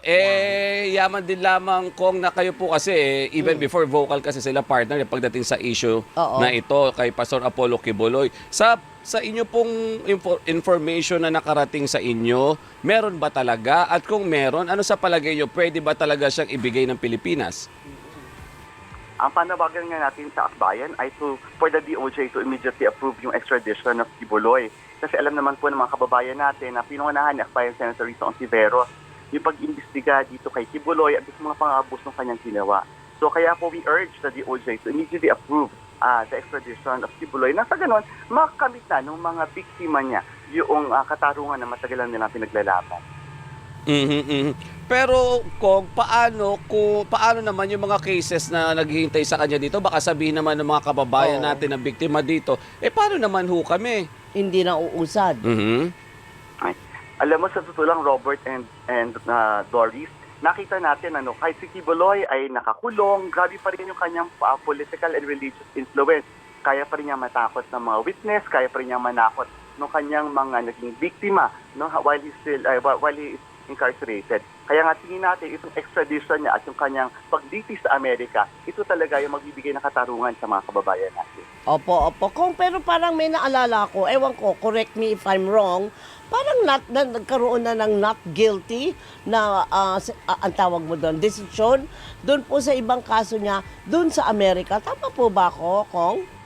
eh, yaman din lamang kong na kayo po kasi, eh, even before vocal kasi sila partner eh, pagdating sa issue Oo. na ito kay Pastor Apollo Kibuloy. Sa sa inyo pong info- information na nakarating sa inyo, meron ba talaga? At kung meron, ano sa palagay nyo, pwede ba talaga siyang ibigay ng Pilipinas? Ang panawagan nga natin sa akbayan ay to, for the DOJ to immediately approve yung extradition of Kibuloy. Kasi alam naman po ng mga kababayan natin na pinungunahan ni akbayan Senator Rito Ontiveros yung pag-imbestiga dito kay Kibuloy at sa mga pangabos ng kanyang ginawa. So kaya po we urge the DOJ to immediately approve ah, the extradition of Kibuloy. Nang sa ganon, makakamit na ng mga biktima niya yung ah, katarungan na matagal na nilang pinaglalaban. Mhm, mhm. Pero kung paano kung paano naman yung mga cases na naghihintay sa kanya dito, baka sabihin naman ng mga kababayan Oo. natin na biktima dito, eh paano naman ho kami? Hindi na uusad. Mhm. Ay. Alam mo sa totoo lang Robert and and uh, Doris, nakita natin ano kahit si Kibuloy ay nakakulong, grabe pa rin yung kanyang uh, political and religious influence. Kaya pa rin niya matakot ng mga witness, kaya pa rin niya manakot ng kanyang mga naging biktima no while he still uh, while he is incarcerated. Kaya nga tingin natin itong extradition niya at yung kanyang pagditi sa Amerika, ito talaga yung magbibigay ng katarungan sa mga kababayan natin. Opo, opo. Kung, pero parang may naalala ko, ewan ko, correct me if I'm wrong, parang not, na, nagkaroon na ng not guilty na ah, ang tawag mo doon, decision doon po sa ibang kaso niya, doon sa Amerika. Tama po ba ako, Kong?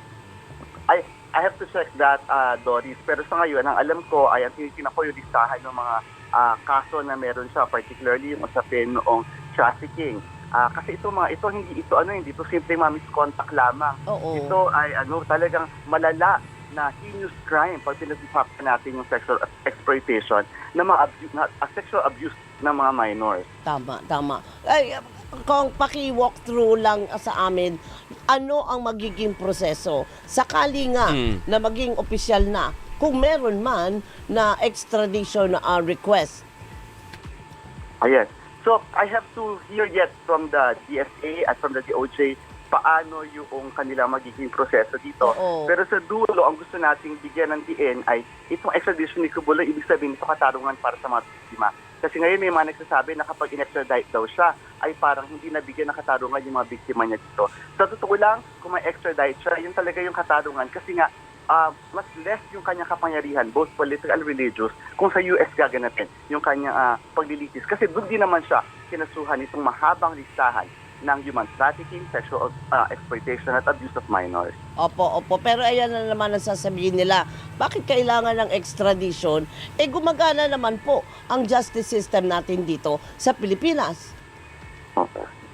I have to check that, uh, Doris. Pero sa ngayon, ang alam ko ay ang tinitingnan ko yung listahan ng mga ah, kaso na meron siya, particularly yung usapin noong trafficking. Ah, kasi ito mga ito hindi ito ano hindi ito simple mga miscontact lamang. Oo. Ito ay ano talagang malala na heinous crime pag pinag-usapan natin yung sexual exploitation na mga abu- na, ah, sexual abuse ng mga minors. Tama, tama. Ay, kung paki-walk through lang sa amin, ano ang magiging proseso? Sakali nga Mm. na maging opisyal na, kung meron man na extradition uh, request. Ayan. So, I have to hear yet from the DSA at from the DOJ paano yung kanilang magiging proseso dito. Oo. Pero sa dulo, ang gusto nating bigyan ng diin ay itong extradition ni Kubuloy, ibig sabihin ito katarungan para sa mga biktima. Kasi ngayon may mga nagsasabi na kapag in-extradite daw siya, ay parang hindi nabigyan ng katarungan yung mga biktima niya dito. Sa totoo lang, kung may extradite siya, yun talaga yung katarungan. Kasi nga, ah, mas less yung kanyang kapangyarihan, both political and religious, kung sa US gaganapin yung kanyang ah, paglilitis. Kasi doon din naman siya kinasuhan itong mahabang listahan ng human trafficking, sexual ah, exploitation at abuse of minors. Opo, opo. Pero ayan na naman ang sasabihin nila. Bakit kailangan ng extradition? Eh gumagana naman po ang justice system natin dito sa Pilipinas.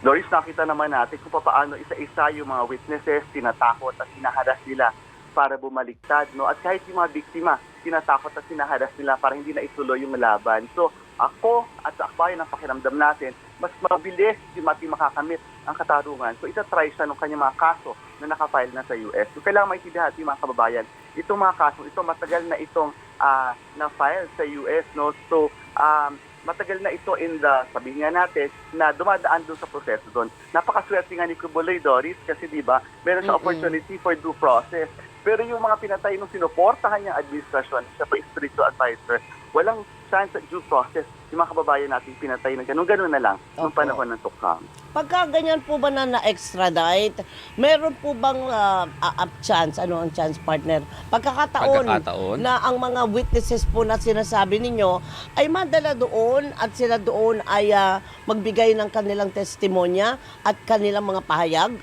Doris, nakita naman natin kung paano isa-isa yung mga witnesses, tinatakot at sinaharas nila para bumaliktad. No? At kahit yung mga biktima, tinatakot at sinaharas nila para hindi na ituloy yung laban. So, ako at sa akbayan ng pakiramdam natin, mas mabilis yung ating makakamit ang katarungan. So, itatry siya ng kanyang mga kaso na nakafile na sa US. So, kailangan maintindihan natin mga kababayan, itong mga kaso, ito matagal na itong ah, na-file sa US. No? So, um, matagal na ito in the, sabihin nga natin, na dumadaan doon sa proseso doon. Napakaswerte nga ni Kubuloy Doris kasi di ba, meron siya opportunity for due process. Pero yung mga pinatay nung sinuportahan niyang administrasyon, siya pa spiritual advisor, walang chance at due process. Yung mga kababayan natin pinatay na ganun, ganun na lang nung Opo. panahon ng tukang. Pagka ganyan po ba na na-extradite, meron po bang ah, ah, ah, chance, ano ang chance partner? Pagkakataon, Pagkakataon? na ang mga witnesses po na sinasabi ninyo ay madala doon at sila doon ay ah, magbigay ng kanilang testimonya at kanilang mga pahayag?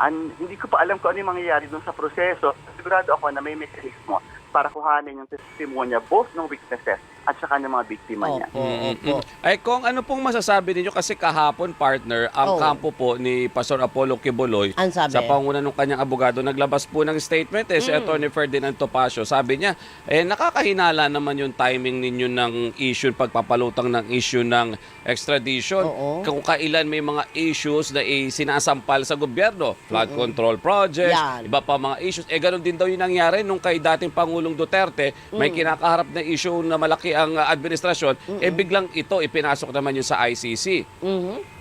An, hindi ko pa alam kung ano yung mangyayari doon sa proseso. Sigurado ako na may mekanismo para kuhanin yung testimonya both ng witnesses at saka ng mga biktima niya. Opo, Mm, opo. mm. Ay kung ano pong masasabi ninyo kasi kahapon partner ang Oh. kampo po ni Pastor Apollo Kibuloy Ang sabi? sa panguna ng kanyang abogado naglabas po ng statement eh si Mm. Attorney Ferdinand Topacio sabi niya eh nakakahinala naman yung timing ninyo ng issue pagpapalutang ng issue ng extradition Oo. kung kailan may mga issues na eh, sinasampal sa gobyerno flood control projects Yan. iba pa mga issues eh ganun din daw yung nangyari nung kay dating Pangulong Duterte may kinakaharap na issue na malaki ang uh, administrasyon eh biglang ito ipinasok naman yun sa ICC Mhm.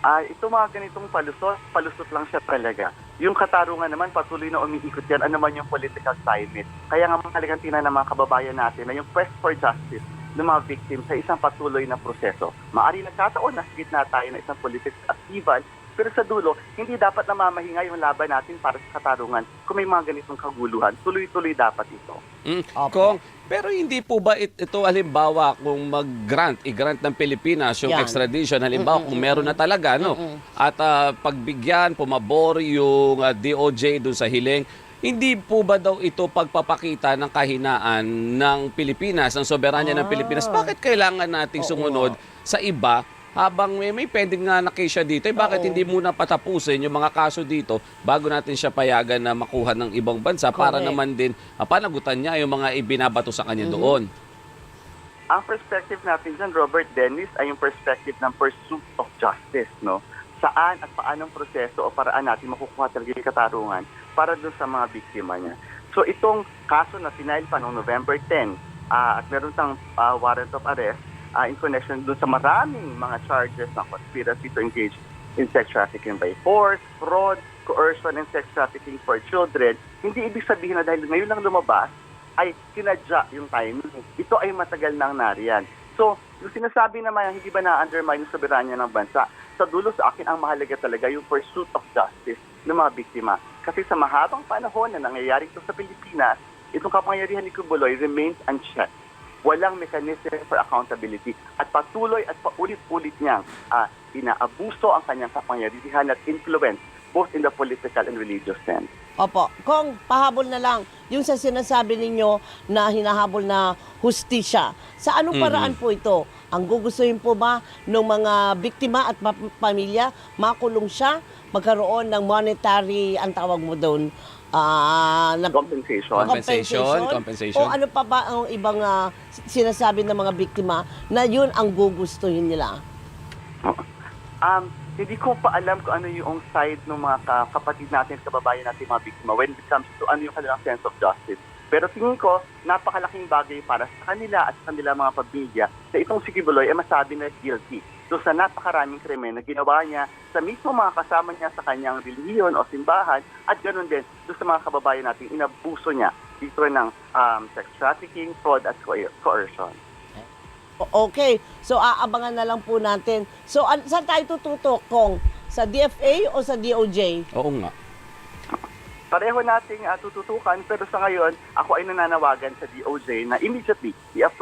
Ah, ito mga ganitong palusot, palusot lang siya talaga. Yung katarungan naman, patuloy na umiikot yan, ano man yung political climate. Kaya nga mahalagang tingnan ng mga kababayan natin na yung quest for justice ng mga victim sa isang patuloy na proseso. Maari nagkataon na gitna tayo ng isang political upheaval, pero sa dulo, hindi dapat namamahinga yung laban natin para sa katarungan. Kung may mga ganitong kaguluhan, tuloy-tuloy dapat ito. Mm. Opo. Kung, pero hindi po ba it- ito halimbawa kung mag-grant, i-grant ng Pilipinas yung Yan. extradition, halimbawa kung meron na talaga, no? At ah, pagbigyan, pumabor yung ah, DOJ dun sa hiling, hindi po ba daw ito pagpapakita ng kahinaan ng Pilipinas, ng soberanya ng Ah. Pilipinas? Bakit kailangan nating Oo sumunod sa iba habang may, may pending nga na case siya dito? Eh, bakit Oo. hindi muna patapusin yung mga kaso dito bago natin siya payagan na makuha ng ibang bansa para Correct. naman din ah, panagutan niya yung mga ibinabato sa kanya Mhm. doon? Ang perspective natin dyan, Robert Dennis, ay yung perspective ng pursuit of justice, no? Saan at paanong proseso o paraan natin makukuha talaga yung katarungan para doon sa mga biktima niya. So itong kaso na final pa noong November 10 ah, at meron tang ah, warrant of arrest ah, in connection doon sa maraming mga charges ng conspiracy to engage in sex trafficking by force, fraud, coercion, and sex trafficking for children, hindi ibig sabihin na dahil ngayon lang lumabas, ay sinadya yung timing. Ito ay matagal nang nariyan. So, yung sinasabi naman, hindi ba na-undermine yung soberanya ng bansa? Sa dulo sa akin, ang mahalaga talaga yung pursuit of justice ng mga biktima. Kasi sa mahabang panahon na nangyayari ito sa Pilipinas, itong kapangyarihan ni Kubuloy remains unchecked. Walang mechanism for accountability at patuloy at paulit-ulit niyang ah, inaabuso ang kanyang kapangyarihan at influence both in the political and religious sense. Opo. Kung pahabol na lang, yung sa sinasabi ninyo na hinahabol na hustisya, sa anong Mhm. paraan po ito? Ang gugustuhin po ba ng mga biktima at pa- pamilya, makulong siya, magkaroon ng monetary, ang tawag mo doon, ah, na Compensation. Compensation, compensation. O ano pa ba ang ibang ah, sinasabi ng mga biktima na yun ang gugustuhin nila? Um, hindi ko pa alam kung ano yung side ng mga ka- kapatid natin, kababayan natin, mga biktima when it comes to ano yung kanilang sense of justice. Pero tingin ko, napakalaking bagay para sa kanila at sa kanila mga pamilya na itong si Kibuloy ay masabi na guilty. So sa napakaraming krimen na ginawa niya sa mismo mga kasama niya sa kanyang relihiyon o simbahan at ganoon din doon sa mga kababayan natin, inabuso niya dito ng um, sex trafficking, fraud at coer- coercion. Okay, so aabangan na lang po natin. So an- saan tayo tututok kung sa DFA o sa DOJ? Oo nga. Pareho nating uh, tututukan pero sa ngayon, ako ay nananawagan sa DOJ na immediately i-approve